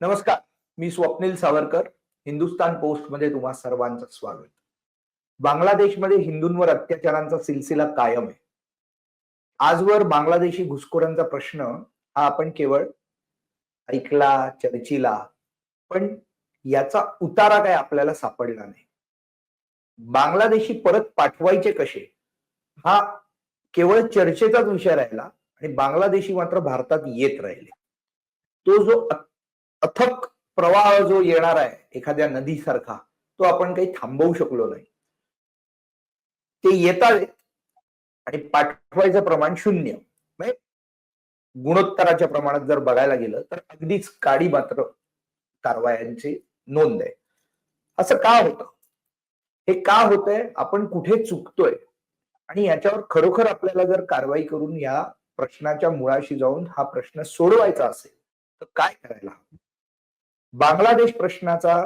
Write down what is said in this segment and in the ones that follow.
नमस्कार मी स्वप्नील सावरकर हिंदुस्तान पोस्टमध्ये तुम्हा सर्वांचं स्वागत. बांगलादेशमध्ये हिंदूंवर अत्याचारांचा सिलसिला कायम आहे. आजवर बांगलादेशी घुसखोरांचा प्रश्न हा आपण केवळ ऐकला चर्चिला पण याचा उतारा काय आपल्याला सापडला नाही? बांगलादेशी परत पाठवायचे कसे? हा केवळ चर्चेचाच विषय राहिला आणि बांगलादेशी मात्र भारतात येत राहिले. तो जो अथक प्रवाह जो येणार आहे एखाद्या नदीसारखा तो आपण काही थांबवू शकलो नाही. ते येत आणि पाठवायचं प्रमाण शून्य. म्हणजे गुणोत्तराच्या प्रमाणात जर बघायला गेलं तर अगदीच काडी मात्र कारवायांची नोंद आहे. असं का होतं? हे का होतंय? आपण कुठे चुकतोय? आणि याच्यावर खरोखर आपल्याला जर कारवाई करून या प्रश्नाच्या मुळाशी जाऊन हा प्रश्न सोडवायचा असेल तर काय करायला हवं? बांगलादेश प्रश्नाचा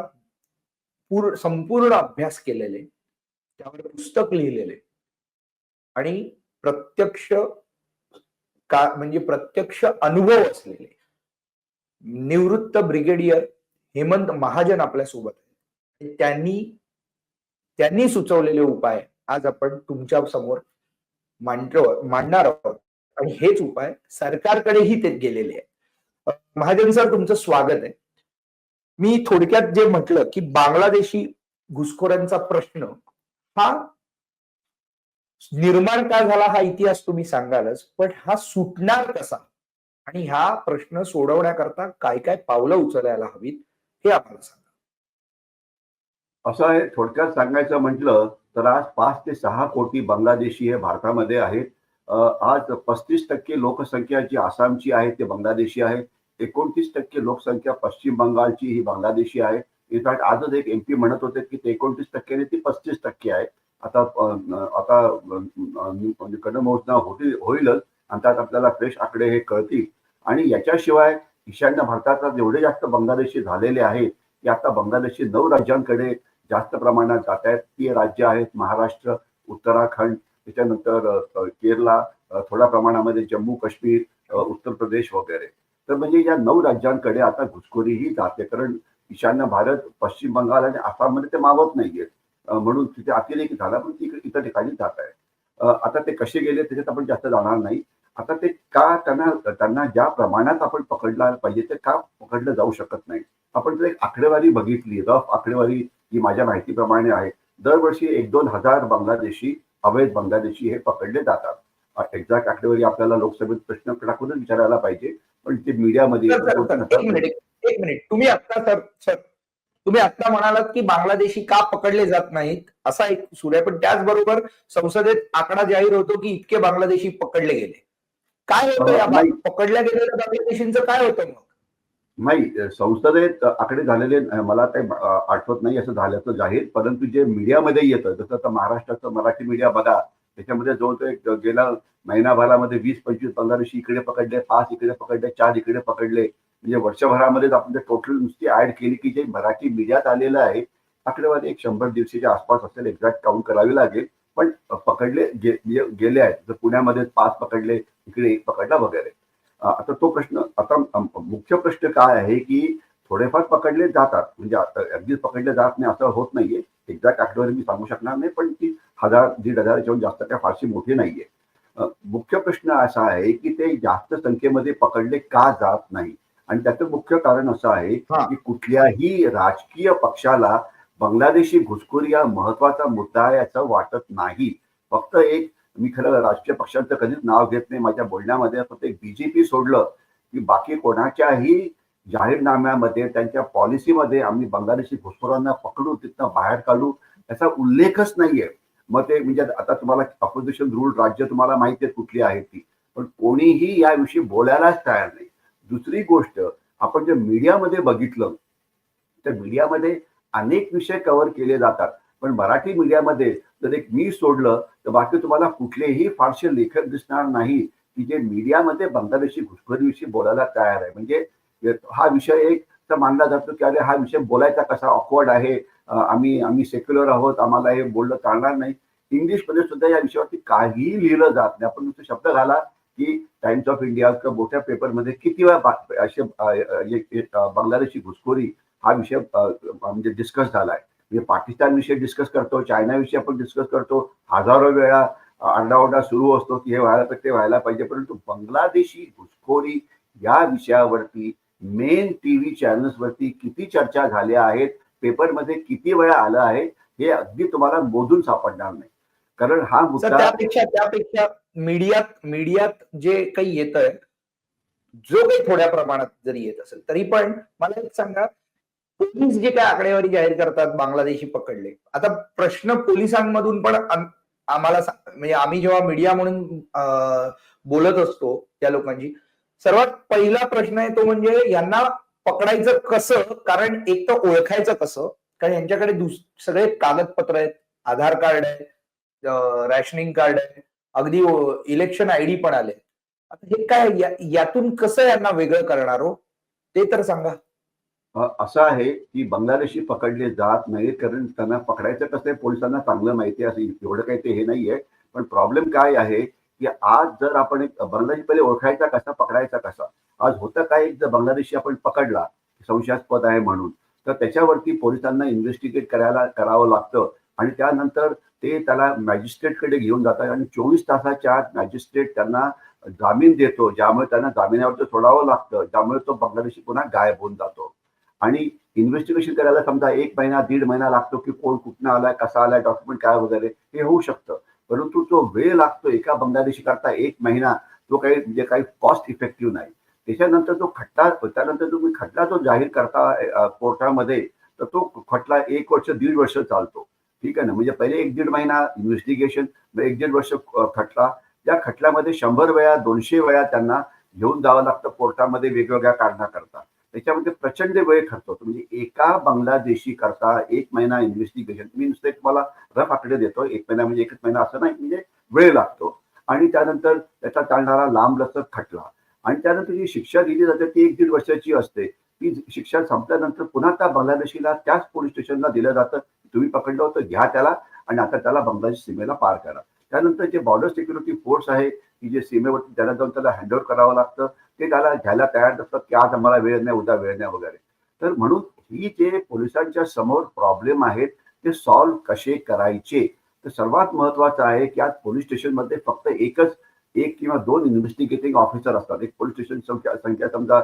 पूर्ण संपूर्ण अभ्यास केलेले त्यावर पुस्तक लिहिलेले. आणि प्रत्यक्ष का म्हणजे प्रत्यक्ष अनुभव असलेले. निवृत्त ब्रिगेडियर हेमंत महाजन आपल्यासोबत आहेत त्यांनी त्यांनी सुचवलेले उपाय आज आपण तुमच्यासमोर मांडतो मांडणार आहोत. आणि हेच उपाय सरकारकडेही ते गेलेले आहेत. महाजन सर तुमचं स्वागत आहे. मी थोडक्यात जे म्हटलं की बांगलादेशी घुसखोरांचा प्रश्न हा निर्माण का झाला हा इतिहास तुम्ही सांगालच पण हा सुटणार कसा? आणि हा प्रश्न सोडवण्याकरता काय काय पावलं उचलायला हवीत हे आम्हाला सांगा. असं आहे थोडक्यात सांगायचं म्हटलं तर आज पाच ते सहा कोटी बांगलादेशी हे भारतामध्ये आहेत. आज पस्तीस टक्के लोकसंख्या जी आसामची आहे ते बांगलादेशी आहे. एकोणतीस टक्के लोकसंख्या पश्चिम बंगालची ही बांगलादेशी आहे. इनफॅक्ट आजच एक एमपी म्हणत होते की ते एकोणतीस टक्के ती पस्तीस टक्के आहे. आता आता म्हणजे कडमोजना होती होईलच आणि त्यात आपल्याला फ्रेश आकडे हे कळतील. आणि याच्याशिवाय ईशान्य भारताचा जेवढे जास्त बांगलादेशी झालेले आहेत की आता बांगलादेशी नऊ राज्यांकडे जास्त प्रमाणात जात आहेत. ती राज्य आहेत महाराष्ट्र उत्तराखंड त्याच्यानंतर केरला थोड्या प्रमाणामध्ये जम्मू काश्मीर उत्तर प्रदेश वगैरे. तर म्हणजे या नऊ राज्यांकडे आता घुसखोरीही जाते. कारण ईशान्य भारत पश्चिम बंगाल आणि आसाममध्ये ते मावत नाहीयेत म्हणून तिथे अतिरेक झाला पण ती इतर ठिकाणी जात आहे. आता ते कसे गेले त्याच्यात आपण जास्त जाणार नाही. आता ते का त्यांना त्यांना ज्या प्रमाणात आपण पकडला पाहिजे ते का पकडलं जाऊ शकत नाही. आपण जर एक आकडेवारी बघितली रफ आकडेवारी जी माझ्या माहितीप्रमाणे आहे. दरवर्षी एक दोन हजार बांगलादेशी अवैध बांगलादेशी हे पकडले जातात. एक्झॅक्ट आकडेवारी आपल्याला लोकसभेत प्रश्न टाकूनच विचारायला पाहिजे. पण ते मीडियामध्ये एक मिनिट तुम्ही आता सर सर तुम्ही आता म्हणालात की बांगलादेशी का पकडले जात नाहीत? असा एक सूर आहे. पण त्याचबरोबर संसदेत आकडा जाहीर होतो की इतके बांगलादेशी पकडले गेले. काय होतं या पकडल्या गेलेल्या बांगलादेशींचं काय होतं मग? नाही संसदेत आकडे झालेले मला काही आठवत नाही असं झाल्याचं जाहीर. परंतु जे मीडियामध्ये येतं जसं आता महाराष्ट्राचं मराठी मीडिया बघा त्याच्यामध्ये जवळ गेला महिनाभरामध्ये वीस पंचवीस बांगलादेशी इकडे पकडले पाच इकडे पकडले चार इकडे पकडले. म्हणजे वर्षभरामध्येच आपण टोटल नुसती ऍड केली की जे मराठी मीडियात आलेलं आहे आकडेवारी एक शंभर दिवसाच्या आसपास असेल एक्झॅक्ट काउंट करावी लागेल. पण पकडले गे, गेले आहेत. जर पुण्यामध्ये पाच पकडले इकडे एक पकडला वगैरे. आता तो प्रश्न आता मुख्य प्रश्न काय आहे की थोडेफार पकडले जातात. म्हणजे अगदीच पकडले जात नाही असं होत नाहीये. एक्झॅक्ट आकडेवारी मी सांगू शकणार नाही पण ती हजार दीड हजार याच्याहून जास्त काय फारशी मोठी नाहीये. मुख्य प्रश्न असा आहे की ते जास्त संख्येमध्ये पकडले का जात नाही? आणि त्याचं मुख्य कारण असं आहे की कुठल्याही राजकीय पक्षाला बांगलादेशी घुसखोरी हा महत्त्वाचा मुद्दा आहे असं वाटत नाही. फक्त एक मी खरं राजकीय पक्षांचं कधीच नाव घेत नाही. माझ्या बोलण्यामध्ये फक्त एक बीजेपी सोडलं की बाकी कोणाच्याही जाहीरनाम्यामध्ये त्यांच्या पॉलिसीमध्ये आम्ही बांगलादेशी घुसखोरांना पकडू तिथनं बाहेर काढू याचा उल्लेखच नाहीये. मग ते म्हणजे आता तुम्हाला अपोजिशन रूल राज्य तुम्हाला माहिती आहेत कुठली आहे ती. पण कोणीही याविषयी बोलायलाच तयार नाही. दुसरी गोष्ट आपण जे मीडियामध्ये बघितलं त्या मीडियामध्ये अनेक विषय कव्हर केले जातात. पण मराठी मीडियामध्ये जर एक मी सोडलं तर बाकी तुम्हाला कुठलेही फारसे लेखक दिसणार नाही की जे मीडियामध्ये बांगलादेशी घुसखोरीविषयी बोलायला तयार आहे. म्हणजे हा विषय एक तर मानला जातो की अरे हा विषय बोलायचा कसा ऑकवर्ड आहे? आम्ही आम्ही सेक्युलर आहोत आम्हाला हे बोललं चालणार नाही. इंग्लिशमध्ये सुद्धा या विषयावरती काहीही लिहिलं जात नाही. आपण नुसतं शब्द घाला की टाइम्स ऑफ इंडिया किंवा मोठ्या पेपरमध्ये किती वेळा असे बांगलादेशची घुसखोरी हा विषय म्हणजे डिस्कस झालाय. म्हणजे पाकिस्तान विषय डिस्कस करतो चायनाविषयी आपण डिस्कस करतो. हजारो वेळा आरडाओरडा सुरू असतो की हे व्हायला पाहिजे ते व्हायला पाहिजे. परंतु बांगलादेशी घुसखोरी या विषयावरती मेन टीव्ही चॅनल्सवरती किती चर्चा झाल्या आहेत पेपरमध्ये किती वेळा आलं आहे हे अगदी तुम्हाला मोजून सापडणार नाही. कारण हा मुद्दा त्यापेक्षा त्यापेक्षा मीडियात मीडियात जे काही येत आहे जो काही थोड्या प्रमाणात जरी येत असेल तरी पण मला एक सांगा पोलीस जे काय आकडेवारी जाहीर करतात बांगलादेशी पकडले. आता प्रश्न पोलिसांमधून पण आम- आम्हाला म्हणजे आम्ही जेव्हा मीडिया म्हणून बोलत असतो त्या लोकांची सर्वात पहिला प्रश्न आहे तो म्हणजे यांना पकडायचं कसं? कारण एक तर ओळखायचं कसं? कारण यांच्याकडे सगळे कागदपत्र आहेत आधार कार्ड आहे रॅशनिंग कार्ड आहे अगदी इलेक्शन आयडी पण आले. आता हे काय यातून कसं यांना वेगळं करणार हो? ते तर सांगा. असं आहे की बांगलादेशी पकडले जात नाही कारण त्यांना पकडायचं कसं आहे पोलिसांना चांगलं माहिती आहे असं एवढं काही ते हे नाहीये. पण प्रॉब्लेम काय आहे की आज जर आपण एक बांगलादेशी पहिले ओळखायचा कसा पकडायचा कसा आज होतं काय? जर बांगलादेशी आपण पकडला संशयास्पद आहे म्हणून. तर त्याच्यावरती पोलिसांना इन्व्हेस्टिगेट करायला करावं लागतं. आणि त्यानंतर ते त्याला मॅजिस्ट्रेटकडे घेऊन जातात आणि चोवीस तासाच्या आत मॅजिस्ट्रेट त्यांना जामीन देतो ज्यामुळे त्यांना जामिनावरती सोडावं लागतं त्यामुळे तो बांगलादेशी पुन्हा गायब होऊन जातो. आणि इन्व्हेस्टिगेशन करायला समजा एक महिना दीड महिना लागतो की कोण कुठनं आलाय कसा आलाय डॉक्युमेंट काय वगैरे हे होऊ शकतं. परंतु तो वेळ लागतो एका बांगलादेशी करता एक महिना. तो काही म्हणजे काही कॉस्ट इफेक्टिव्ह नाही. त्याच्यानंतर जो खटला त्यानंतर तुम्ही खटला जो जाहीर करता कोर्टामध्ये तर तो खटला एक वर्ष दीड वर्ष चालतो. ठीक आहे ना? म्हणजे पहिले एक दीड महिना इन्व्हेस्टिगेशन एक दीड वर्ष खटला. त्या खटल्यामध्ये शंभर वेळा दोनशे वेळा त्यांना घेऊन जावं लागतं. कोर्टामध्ये वेगवेगळ्या कारणाकरता त्याच्यामध्ये प्रचंड वेळ खर्च होतो. म्हणजे एका बांगलादेशी करता एक महिना इन्व्हेस्टिगेशन मी नुसते तुम्हाला रफ आकडे देतो. एक महिना म्हणजे एकच महिना असं नाही. म्हणजे वेळ लागतो. आणि त्यानंतर त्याचा चालणारा लांब लचक खटला. आणि त्यानंतर जी शिक्षा दिली जाते ती एक दीड वर्षाची असते. ती शिक्षा संपल्यानंतर पुन्हा त्या बांगलादेशीला त्याच पोलीस स्टेशनला दिलं जातं. तुम्ही पकडलं होतं घ्या त्याला आणि आता त्याला बांगलादेश सीमेला पार करा. त्यानंतर जे बॉर्डर सिक्युरिटी फोर्स आहे की जे सीमेवरती त्याला जाऊन त्याला हँडओव्हर करावं लागतं. ते त्याला घ्यायला तयार नसतात की आज आम्हाला वेळ नाही उद्या वेळ नाही वगैरे. तर म्हणून ही जे पोलिसांच्या समोर प्रॉब्लेम आहेत ते सॉल्व्ह कसे करायचे? तर सर्वात महत्वाचं आहे की आज पोलीस स्टेशनमध्ये फक्त एकच एक किंवा दोन इन्व्हेस्टिगेटिंग ऑफिसर असतात. एक पोलीस स्टेशन संख्या संख्या समजा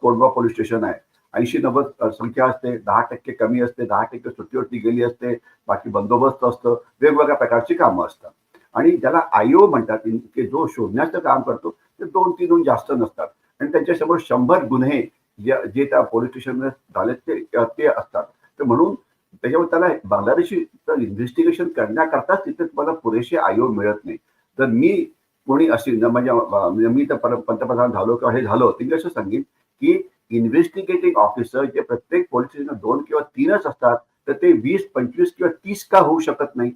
कोंडवा पोलीस स्टेशन आहे. ऐंशी नव्वद संख्या असते. दहा टक्के कमी असते. दहा टक्के सुट्टीवरती गेली असते. बाकी बंदोबस्त असतं. वेगवेगळ्या प्रकारची कामं असतात. आणि ज्याला आयओ म्हणतात की जो शोधण्याचं काम करतो ते दोन तीनहून जास्त नसतात. आणि त्यांच्यासमोर शंभर गुन्हे जे त्या पोलीस स्टेशनमध्ये झाले ते ते असतात. तर म्हणून त्याच्यामुळे त्याला बांगलादेशी इन्व्हेस्टिगेशन करण्याकरताच तिथे तुम्हाला पुरेसे आयो मिळत नाही. तर मी कोणी अशी ना म्हणजे मी तर पंतप्रधान झालो किंवा हे झालो तर मी असं सांगेन की इन्व्हेस्टिगेटिंग ऑफिसर जे प्रत्येक पोलीस स्टेशन दोन किंवा तीनच असतात तर ते वीस पंचवीस किंवा तीस का होऊ शकत नाही.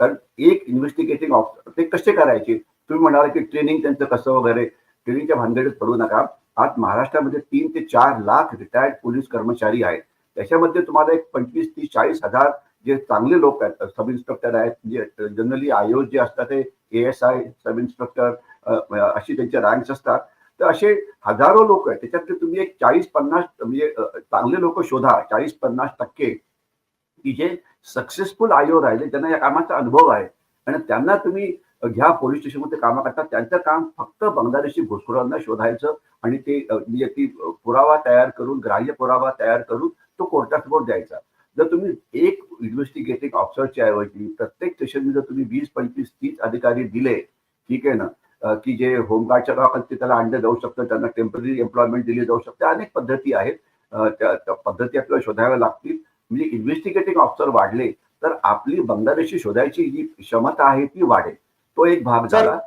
कारण एक इन्व्हेस्टिगेटिंग ऑफिसर ते कसे करायचे? तुम्ही म्हणाल की ट्रेनिंग त्यांचं कसं वगैरे? ट्रेनिंगच्या भानगडीत पडू नका. आज महाराष्ट्रामध्ये तीन ते चार लाख रिटायर्ड पोलीस कर्मचारी आहेत. त्याच्यामध्ये तुम्हाला एक पंचवीस तीस चाळीस हजार जे चांगले लोक आहेत सब इन्स्पेक्टर आहेत जे जनरली आयोग जे असतात ते A S I sub inspector अशी त्यांचे रँक्स असतात. तर असे हजारो लोक आहेत त्याच्यातले तुम्ही एक चाळीस पन्नास म्हणजे चांगले लोक शोधा चाळीस पन्नास टक्के की जे सक्सेसफुल आयोग राहिले त्यांना या कामाचा अनुभव आहे. आणि त्यांना तुम्ही घ्या पोलीस स्टेशनमध्ये कामं करतात त्यांचं काम फक्त बांगलादेशी घुसखोरांना शोधायचं आणि ते म्हणजे ती पुरावा तयार करून ग्राह्य पुरावा तयार करून तो कोर्टासमोर द्यायचा. जर तुम्ही एक इन्व्हेस्टिगेटिंग ऑफिसरच्या ऐवजी प्रत्येक स्टेशनमध्ये जर तुम्ही वीस पंचवीस तीस अधिकारी दिले ठीक आहे ना? की जे होमगार्डच्या लोकांचे त्याला आणलं जाऊ शकतं त्यांना टेंपररी एम्प्लॉयमेंट दिली जाऊ शकते अनेक पद्धती आहेत. त्या पद्धती आपल्याला शोधाव्या लागतील. म्हणजे इन्व्हेस्टिगेटिंग ऑफिसर वाढले तर आपली बांगलादेशी शोधायची जी क्षमता आहे ती वाढेल. तो एक भाग सर, झाला.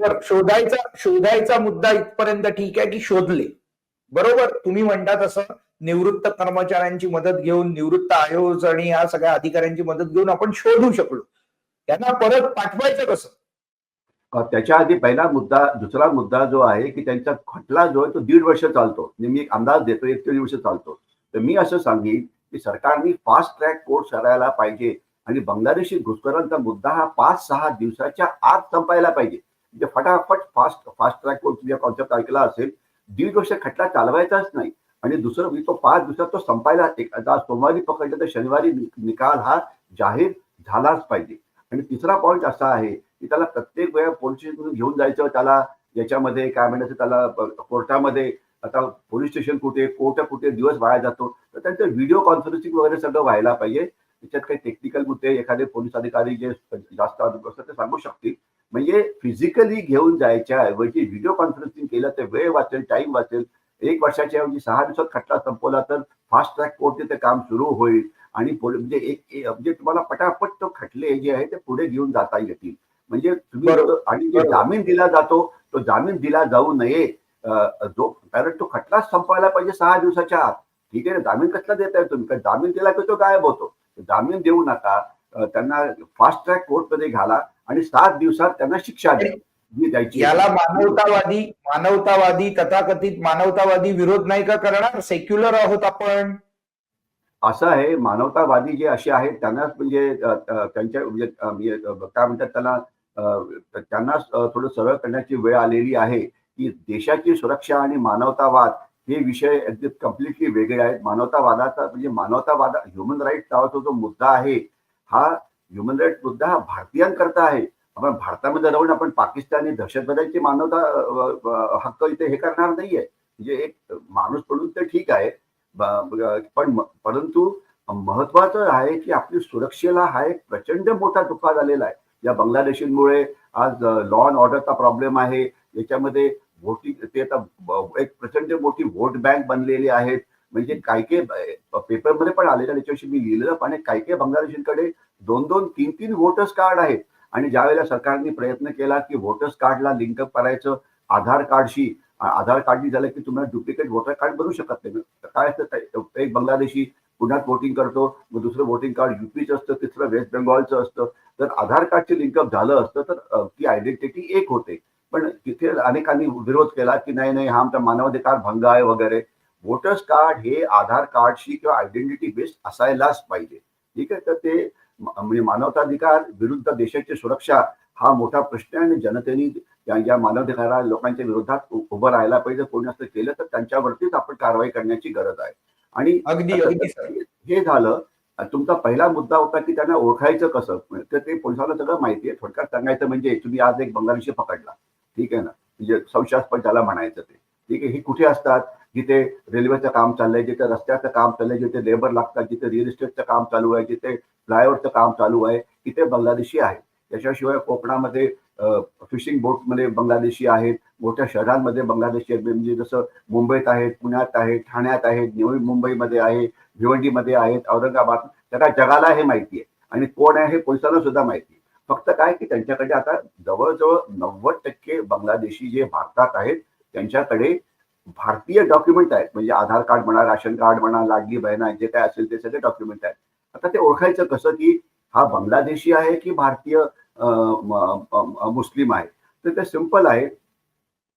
तर शोधायचा शोधायचा मुद्दा इथपर्यंत ठीक आहे की शोधले. बरोबर? तुम्ही म्हणता तसं. निवृत्त कर्मचाऱ्यांची मदत घेऊन निवृत्त आयोग आणि या सगळ्या अधिकाऱ्यांची मदत घेऊन आपण शोधू शकलो. त्यांना परत पाठवायचं कसं? त्याच्या आधी पहिला मुद्दा दुसरा मुद्दा जो आहे की त्यांचा खटला जो आहे तो दीड वर्ष चालतो. मी एक अंदाज देतो एक दीड वर्ष चालतो. तर मी असं सांगेन की सरकारने फास्ट ट्रॅक कोर्ट करायला पाहिजे आणि बांगलादेशी घुसखोरांचा मुद्दा हा पाच सहा दिवसाच्या आत संपायला पाहिजे. म्हणजे फटाफट फास्ट फास्ट ट्रॅक कोर्ट तुम्ही कॉन्सेप्ट ऐकला असेल दीड वर्ष खटला चालवायचाच नाही. आणि दुसरं म्हणजे तो पाच दिवसात तो संपायला एक आता सोमवारी पकडलं तर शनिवारी निकाल हा जाहीर झालाच पाहिजे. आणि तिसरा पॉईंट असा आहे की त्याला प्रत्येक वेळा पोलीस स्टेशन घेऊन जायचं त्याला याच्यामध्ये काय म्हणायचं त्याला कोर्टामध्ये आता पोलीस स्टेशन कुठे कोर्ट कुठे दिवस वाया जातो. तर त्यांचं व्हिडिओ कॉन्फरन्सिंग वगैरे सगळं व्हायला पाहिजे. त्याच्यात काही टेक्निकल मुद्दे एखादे पोलीस अधिकारी जे जास्त असतात ते सांगू शकतील. म्हणजे फिजिकली घेऊन जायच्या ऐवजी व्हिडिओ कॉन्फरन्सिंग केलं तर वेळ वाचेल टाइम वाचेल. एक वर्षाच्या ऐवजी सहा दिवसात खटला संपवला तर फास्ट ट्रॅक कोर्ट ते काम सुरू होईल. आणि म्हणजे एक म्हणजे तुम्हाला पटापट तो खटले जे आहे ते पुढे घेऊन जाता येतील. म्हणजे तुम्ही. आणि जे. जामीन दिला जातो तो जामीन दिला जाऊ नये. जो कारण तो खटलाच संपवायला पाहिजे सहा दिवसाच्या आत. ठीक आहे ना? जामीन कसला देताय तुम्ही? जामीन दिला की तो गायब होतो. जामीन देऊ नका. त्यांना फास्ट ट्रॅक कोर्टमध्ये घाला आणि सात दिवसात त्यांना शिक्षा द्या. याला मानवतावादी मानवतावादी तथाकथित मानवतावादी विरोध नाही का करणार? सेक्युलर आहोत आपण. असं आहे मानवतावादी जे असे आहेत त्यांनाच म्हणजे त्यांच्या म्हणजे काय म्हणतात त्याला त्यांनाच अ, थोडं सरळ करण्याची वेळ आलेली आहे की देशाची सुरक्षा आणि मानवतावाद हे विषय अगदी कम्प्लिटली वेगळे आहेत. मानवतावादाचा म्हणजे मानवतावाद ह्युमन राईट नावाचा जो मुद्दा आहे हा ह्युमन राईट मुद्दा हा भारतीयांकरता आहे. आपण भारतामध्ये राहून आपण पाकिस्तानी दहशतवाद्यांची मानवता हक्क इथे हे करणार नाहीये. म्हणजे एक माणूस पडून तर ठीक आहे. पण परंतु महत्वाचं आहे की आपली सुरक्षेला हा एक प्रचंड मोठा धोका झालेला आहे. या बांगलादेशींमुळे आज लॉ अँड ऑर्डरचा प्रॉब्लेम आहे. याच्यामध्ये वोटिंग ते आता एक प्रचंड मोठी व्होट बँक बनलेली आहेत. म्हणजे काय काय पेपरमध्ये पण आलेलं त्याच्याविषयी मी लिहिलेलं पण काही काही बांगलादेशींकडे दोन दोन तीन तीन व्होटर्स कार्ड आहेत. आणि ज्यावेळेला सरकारने प्रयत्न केला की वोटर्स कार्डला लिंकअप करायचं आधार कार्डशी आधार कार्डनी झालं की तुम्हाला डुप्लिकेट वोटर कार्ड बनवू शकत नाही. काय असतं एक बांगलादेशी पुण्यात वोटिंग करतो मग दुसरं वोटिंग कार्ड युपीचं असतं तिसरं वेस्ट बेंगॉलचं असतं. तर आधार कार्डचे लिंकअप झालं असतं तर ती आयडेंटिटी एक होते. पण तिथे अनेकांनी विरोध केला की नाही नाही हा आमचा मानवाधिकार भंग आहे वगैरे. वोटर्स कार्ड हे आधार कार्डशी किंवा आयडेंटिटी बेस्ड असायलाच पाहिजे. ठीक आहे? तर ते म्हणजे मानवताधिकार विरुद्ध देशाची सुरक्षा हा मोठा प्रश्न आहे. आणि जनतेने या या मानवाधिकारा लोकांच्या विरोधात उभं राहायला पाहिजे. कोणी असं केलं तर त्यांच्यावरतीच आपण कारवाई करण्याची गरज आहे. आणि अगदी हे झालं तुमचा पहिला मुद्दा होता की त्यांना ओळखायचं कसं? तर ते पोलिसांना सगळं माहिती आहे. थोडक्यात सांगायचं म्हणजे तुम्ही आज एक बंगालीशी पकडला. ठीक आहे ना? म्हणजे संशयास्पद त्याला म्हणायचं ते. ठीक आहे? हे कुठे असतात? जिथे रेल्वेचं काम चाललंय जिथे रस्त्याचं काम चाललंय जिथे लेबर लागतात जिथे रिअल इस्टेटचं काम चालू आहे जिथे फ्लायओव्हरचं काम चालू आहे तिथे बांगलादेशी आहे. त्याच्याशिवाय कोकणामध्ये फिशिंग बोटमध्ये बांगलादेशी आहेत मोठ्या शहरांमध्ये बांगलादेशी आहेत. म्हणजे जसं मुंबईत आहेत पुण्यात आहेत ठाण्यात आहेत नवी मुंबईमध्ये आहे भिवंडीमध्ये आहेत औरंगाबाद. सगळ्या जगाला हे माहिती आहे. आणि कोण आहे हे पोलिसांना सुद्धा माहिती आहे. फक्त काय की त्यांच्याकडे आता जवळजवळ नव्वद टक्के बांगलादेशी जे भारतात आहेत त्यांच्याकडे भारतीय डॉक्युमेंट आहेत. म्हणजे आधार कार्ड म्हणा राशन कार्ड म्हणा लाडली बहिणा जे काय असेल ते सगळे डॉक्युमेंट आहेत. आता ते ओळखायचं कसं की हा बांगलादेशी आहे की भारतीय मुस्लिम आहे? तर ते सिंपल आहे.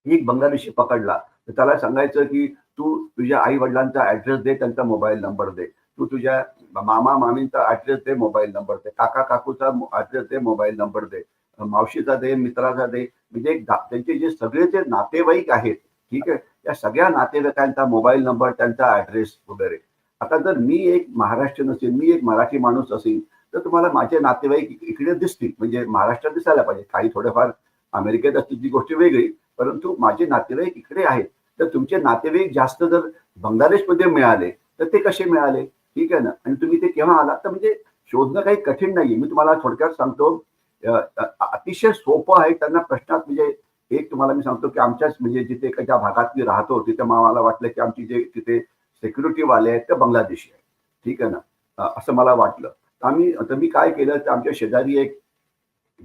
एक बांगलादेशी पकडला. तर त्याला सांगायचं की तू तुझ्या आई वडिलांचा ऍड्रेस दे त्यांचा मोबाईल नंबर दे. तू तुझ्या मामा मामींचा ऍड्रेस दे मोबाईल नंबर दे. काका काकूचा ऍड्रेस दे मोबाईल नंबर दे. मावशीचा दे मित्राचा दे. म्हणजे त्यांचे जे सगळे जे नातेवाईक आहेत ठीक आहे? या सगळ्या नातेवाईकांचा मोबाईल नंबर त्यांचा ऍड्रेस वगैरे. आता जर मी एक महाराष्ट्रीयन असेल मी एक मराठी माणूस असेल तर तुम्हाला माझे नातेवाईक इकडे दिसतील. म्हणजे महाराष्ट्रात दिसायला पाहिजे. काही थोडेफार अमेरिकेत असतील ती गोष्ट वेगळी परंतु माझे नातेवाईक इकडे आहेत. तर तुमचे नातेवाईक जास्त जर बांगलादेशमध्ये मिळाले तर ते कसे मिळाले? ठीक आहे ना? आणि तुम्ही ते केव्हा आला तर म्हणजे शोधणं काही कठीण नाहीये. मी तुम्हाला थोडक्यात सांगतो अतिशय सोपं आहे. त्यांना प्रश्नात म्हणजे एक तुम्हाला मी सांगतो की आमच्याच म्हणजे जिथे एका ज्या भागात मी राहतो तिथे मला वाटलं की आमची जे तिथे सिक्युरिटी वाले आहेत ते बांगलादेशी आहेत. ठीक आहे ना? असं मला वाटलं. तर आम्ही तर मी काय केलं तर आमच्या शेजारी एक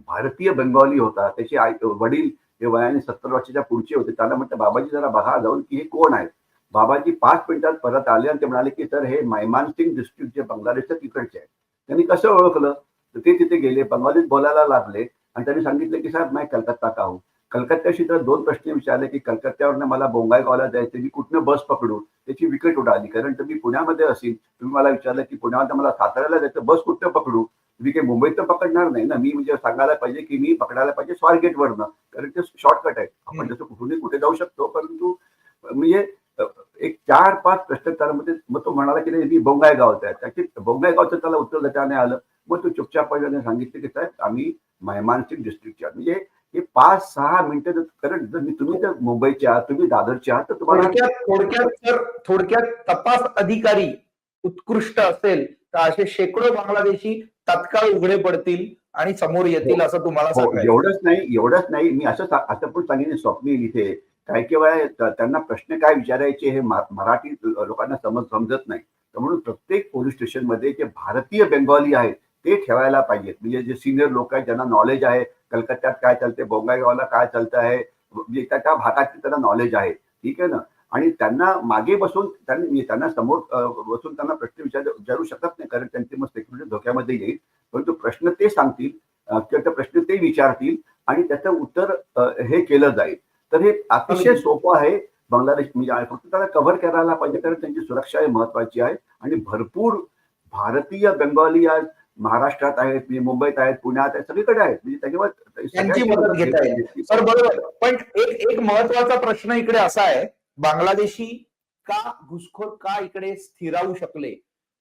भारतीय बंगाली होता. त्याचे आई वडील हे वयाने सत्तर वर्षाच्या पुढचे होते. त्याला म्हटलं बाबाजी जरा बघा जाऊन की हे कोण आहेत? बाबाजी पाच मिनिटात परत आले आणि ते म्हणाले की सर हे मायमानसिंग सिंग डिस्ट्रिक्ट जे बांगलादेशच्या तिकडचे आहेत. त्यांनी कसं ओळखलं? तर ते तिथे गेले बांगलादेश बोलायला लागले आणि त्यांनी सांगितलं की साहेब मी कलकत्ता का हूँ? कलकत्त्याशी तर दोन प्रश्न विचारले की कलकत्त्यावरनं मला बोंगाईगावला जायचं मी कुठनं बस पकडू त्याची विकेट उडाली. कारण तुम्ही पुण्यामध्ये असेल तुम्ही मला विचारलं की पुण्यामध्ये मला साताऱ्याला जायचं बस कुठनं पकडू? मी काही मुंबईत तर पकडणार नाही ना. मी म्हणजे सांगायला पाहिजे की मी पकडायला पाहिजे स्वारगेट वरनं कारण ते शॉर्टकट आहे आपण. जसं कुठूनही कुठे जाऊ शकतो परंतु म्हणजे एक चार पाच प्रश्नोत्तरामध्ये मग तो म्हणाला की नाही मी बोंगाय गावचा आहे. त्याची बोंगाय गावचं त्याला उत्तर देता नाही आलं. मग तो चुपचापपणे सांगितलं की साहेब आम्ही मैमानसिंग डिस्ट्रिक्टचे आहात म्हणजे हे पाच सहा मिनिटं जर- कारण जर मी तुम्ही जर मुंबईचे आहात तुम्ही दादरचे आहात तर तुम्हाला थोडक्यात थोडक्यात तर थोडक्यात तपास अधिकारी उत्कृष्ट असेल तर असे शेकडो बांगलादेशी तत्काळ उघडे पडतील आणि समोर येतील हो. असं तुम्हाला हो एवढंच नाही एवढंच नाही. मी असं असं पण सांगितलं स्वप्नील इथे. काय केव्हा त्यांना प्रश्न काय विचारायचे हे मराठी लोकांना समज समजत नाही. तर म्हणून प्रत्येक पोलीस स्टेशनमध्ये जे भारतीय बेंगॉली आहेत ते ठेवायला पाहिजेत. म्हणजे जे सिनियर लोक आहेत ज्यांना नॉलेज आहे कलकत्त्यात काय चालते बोंगाईगावला काय चालतं आहे म्हणजे त्या त्या भागातली त्यांना नॉलेज आहे. ठीक आहे ना? आणि त्यांना मागे बसून त्यांनी म्हणजे त्यांना समोर बसून त्यांना प्रश्न विचार विचारू शकत नाही कारण त्यांची मग सेक्युरिटी धोक्यामध्ये येईल. परंतु प्रश्न ते सांगतील किंवा प्रश्न ते विचारतील आणि त्याचं उत्तर हे केलं जाईल. तर हे अतिशय सोपं आहे बांगलादेश म्हणजे फक्त त्याला कव्हर करायला पाहिजे कारण त्यांची सुरक्षा ही महत्वाची आहे. आणि भरपूर भारतीय बेंगॉली आज महाराष्ट्रात आहेत म्हणजे मुंबईत आहेत पुण्यात आहेत सगळीकडे आहेत. म्हणजे त्याच्यावर त्यांची मदत घेता येईल. बरोबर. पण एक एक महत्त्वाचा प्रश्न इकडे असा आहे बांगलादेशी का घुसखोर का इकडे स्थिरावू शकले?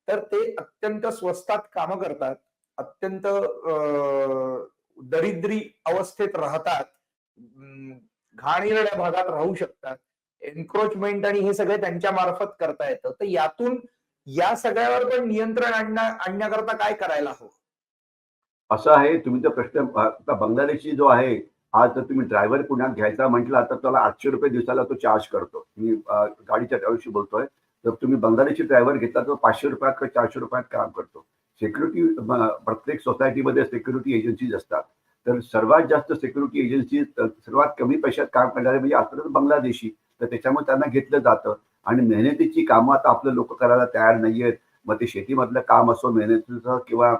तर ते अत्यंत स्वस्तात कामं करतात अत्यंत अं, दरिद्री अवस्थेत राहतात घाणेरड्या भागात राहू शकतात. एन्क्रोचमेंट आणि हे सगळे त्यांच्या मार्फत करता येतं. तर यातून या सगळ्यावर पण नियंत्रण आणण्या आणण्याकरता काय करायला हवं? असं आहे तुम्ही तर प्रश्न बांगलादेशी जो आहे आज जर तुम्ही ड्रायव्हर पुण्यात घ्यायचा म्हटला तर त्याला आठशे रुपये दिवसाला तो चार्ज करतो. मी गाडीच्या ड्रायव्हरशी बोलतोय जर तुम्ही बांगलादेशी ड्रायव्हर घेतला तर पाचशे रुपयात किंवा चारशे रुपयात काम करतो. सिक्युरिटी प्रत्येक सोसायटीमध्ये सिक्युरिटी एजन्सीज असतात. तर सर्वात जास्त सिक्युरिटी एजन्सी सर्वात कमी पैशात काम करणारे म्हणजे आता तर बांगलादेशी तर त्याच्यामुळे त्यांना घेतलं जातं. आणि मेहनतीची कामं आता आपले लोक करायला तयार नाहीयेत. मग ते शेतीमधलं काम असो मेहनतीचं किंवा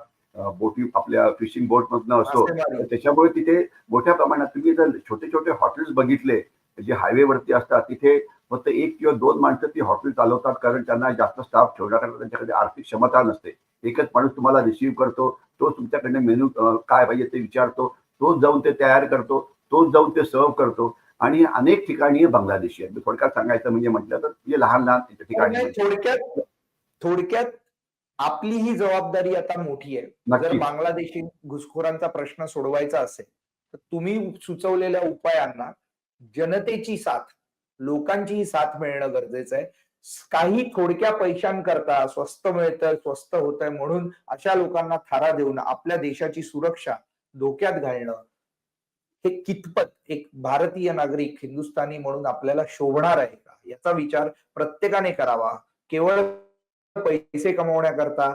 बोटी आपल्या फिशिंग बोट मधनं असो त्याच्यामुळे तिथे मोठ्या प्रमाणात तुम्ही जर छोटे छोटे हॉटेल्स बघितले जे हायवेवरती असतात तिथे फक्त एक किंवा दोन माणसं ती हॉटेल चालवतात कारण त्यांना जास्त स्टाफ ठेवण्याकरता त्यांच्याकडे आर्थिक क्षमता नसते. एकच माणूस तुम्हाला रिसीव्ह करतो तो तुमच्याकडे मेनू काय पाहिजे ते विचारतो तोच जाऊन ते तयार करतो तोच जाऊन ते सर्व करतो. आणि अनेक ठिकाणी बांगलादेशी आहेत. थोडक्यात सांगायचं म्हणजे म्हटलं तर म्हणजे लहान लहान ठिकाणी नाही, थोडक्यात थोडक्यात आपली ही जबाबदारी आता मोठी आहे. जर बांगलादेशी घुसखोरांचा प्रश्न सोडवायचा असेल तर तुम्ही सुचवलेल्या उपायांना जनतेची साथ लोकांचीही साथ मिळणं गरजेचं आहे. काही थोडक्या पैशांकरता स्वस्त मिळतं स्वस्त होत आहे म्हणून अशा लोकांना थारा देऊन आपल्या देशाची सुरक्षा धोक्यात घालणं हे कितपत एक भारतीय नागरिक हिंदुस्थानी म्हणून आपल्याला शोभणार आहे का? याचा विचार प्रत्येकाने करावा. केवळ पैसे कमवण्याकरता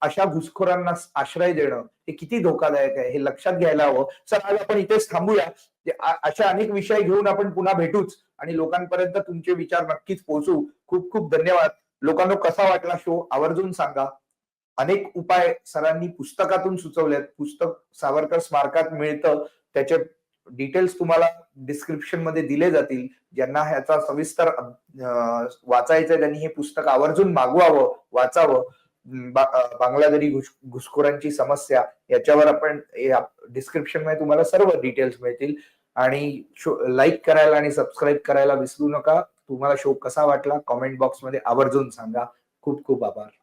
अशा घुसखोरांना आश्रय देणं हे किती धोकादायक आहे हे लक्षात घ्यायला हवं. सर आज आपण इथेच थांबूया. ते अशा अनेक विषय घेऊन आपण पुन्हा भेटूच आणि लोकांपर्यंत तुमचे विचार नक्कीच पोहोचू. खूप खूप धन्यवाद. लोकांना कसा वाटला शो आवर्जून सांगा. अनेक उपाय सरांनी पुस्तकातून सुचवलेत. पुस्तक सावरकर स्मारकात मिळतं. त्याचे डिटेल्स तुम्हाला डिस्क्रिप्शनमध्ये दिले जातील ज्यांना ह्याचा सविस्तर वाचायचं त्यांनी हे पुस्तक आवर्जून मागवावं वाचावं. बांगलादरी बा- बांगलादेशी घुस घुसखोरांची समस्या याच्यावर आपण डिस्क्रिप्शनमध्ये तुम्हाला सर्व डिटेल्स मिळतील. आणि लाईक करायला आणि सबस्क्राईब करायला विसरू नका. तुम्हाला शो कसा वाटला कॉमेंट बॉक्समध्ये आवर्जून सांगा. खूप खूप आभार.